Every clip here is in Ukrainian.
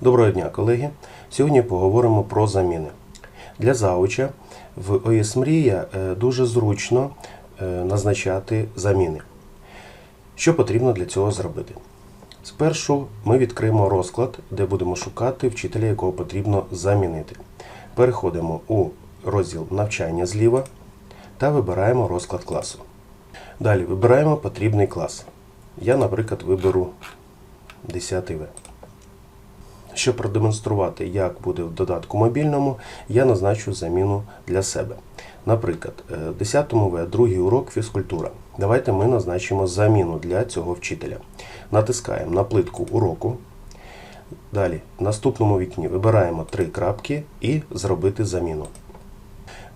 Доброго дня, колеги. Сьогодні поговоримо про заміни. Для зауча в ОС Мрія е, дуже зручно е, назначати заміни. Що потрібно для цього зробити? Спершу ми відкриємо розклад, де будемо шукати вчителя, якого потрібно замінити. Переходимо у розділ навчання зліва та вибираємо розклад класу. Далі вибираємо потрібний клас. Я, наприклад, виберу 10 В. Щоб продемонструвати, як буде в додатку мобільному, я назначу заміну для себе. Наприклад, е, в 10 В другий урок фізкультура. Давайте ми назначимо заміну для цього вчителя. Натискаємо на плитку уроку. Далі, в наступному вікні вибираємо три крапки і зробити заміну.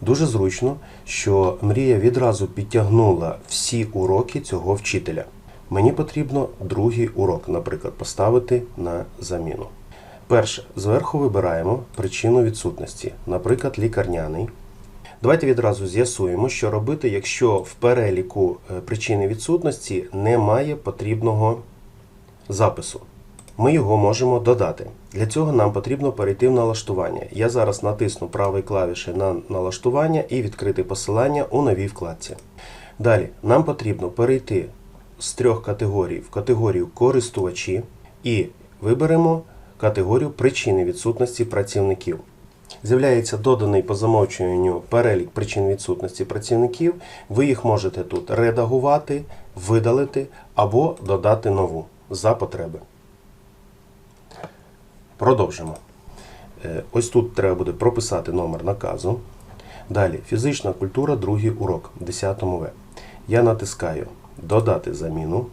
Дуже зручно, що мрія відразу підтягнула всі уроки цього вчителя. Мені потрібно другий урок, наприклад, поставити на заміну. Перше, зверху вибираємо причину відсутності, наприклад, лікарняний. Давайте відразу з'ясуємо, що робити, якщо в переліку е, причини відсутності немає потрібного запису. Ми його можемо додати. Для цього нам потрібно перейти в налаштування. Я зараз натисну правий клавіші на налаштування і відкрити посилання у новій вкладці. Далі нам потрібно перейти з трьох категорій в категорію користувачі і виберемо категорію причини відсутності працівників. З'являється доданий по замовчуванню перелік причин відсутності працівників. Ви їх можете тут редагувати, видалити або додати нову за потреби. Продовжимо. Е, Ось тут треба буде прописати номер наказу. Далі фізична культура, другий урок, 10 В. Я натискаю Додати заміну.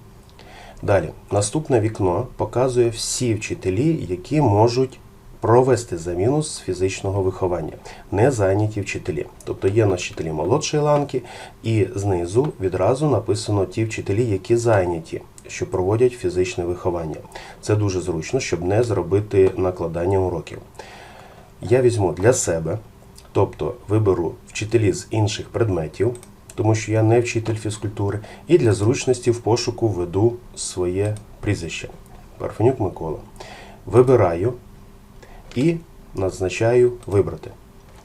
Далі, наступне вікно показує всі вчителі, які можуть провести заміну з фізичного виховання, не зайняті вчителі. Тобто є на вчителі молодшої ланки, і знизу відразу написано ті вчителі, які зайняті, що проводять фізичне виховання. Це дуже зручно, щоб не зробити накладання уроків. Я візьму для себе, тобто виберу вчителі з інших предметів, тому що я не вчитель фізкультури, і для зручності в пошуку введу своє прізвище. Парфенюк Микола. Вибираю і назначаю вибрати.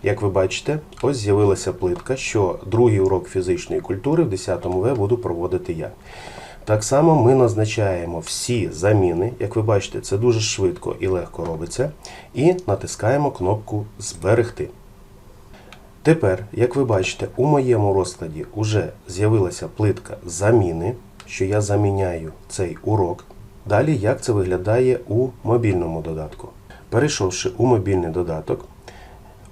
Як ви бачите, ось з'явилася плитка, що другий урок фізичної культури в 10 В буду проводити я. Так само ми назначаємо всі заміни, як ви бачите, це дуже швидко і легко робиться, і натискаємо кнопку Зберегти. Тепер, як ви бачите, у моєму розкладі вже з'явилася плитка заміни, що я заміняю цей урок. Далі, як це виглядає у мобільному додатку. Перейшовши у мобільний додаток,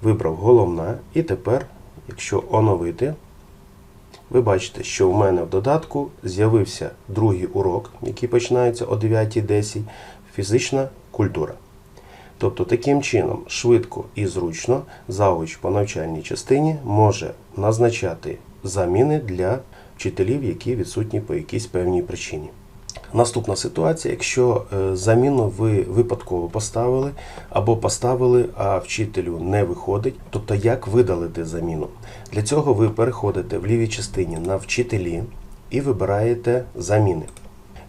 вибрав головна, і тепер, якщо оновити, ви бачите, що в мене в додатку з'явився другий урок, який починається о 9.10, фізична культура. Тобто таким чином швидко і зручно завуч по навчальній частині може назначати заміни для вчителів, які відсутні по якійсь певній причині. Наступна ситуація, якщо е, заміну ви випадково поставили або поставили, а вчителю не виходить, тобто як видалити заміну. Для цього ви переходите в лівій частині на вчителі і вибираєте заміни.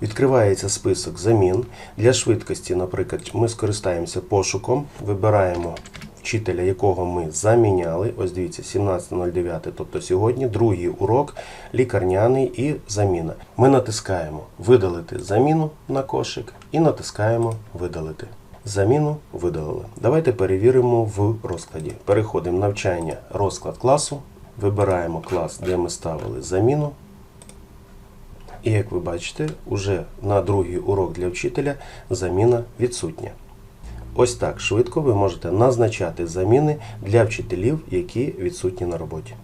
Відкривається список замін. Для швидкості, наприклад, ми скористаємося пошуком, вибираємо вчителя, якого ми заміняли. Ось дивіться, 17.09, тобто сьогодні, другий урок, лікарняний і заміна. Ми натискаємо Видалити заміну на кошик і натискаємо Видалити. Заміну видалили. Давайте перевіримо в розкладі. Переходимо навчання, розклад класу, вибираємо клас, де ми ставили заміну. І як ви бачите, уже на другий урок для вчителя заміна відсутня. Ось так швидко ви можете назначати заміни для вчителів, які відсутні на роботі.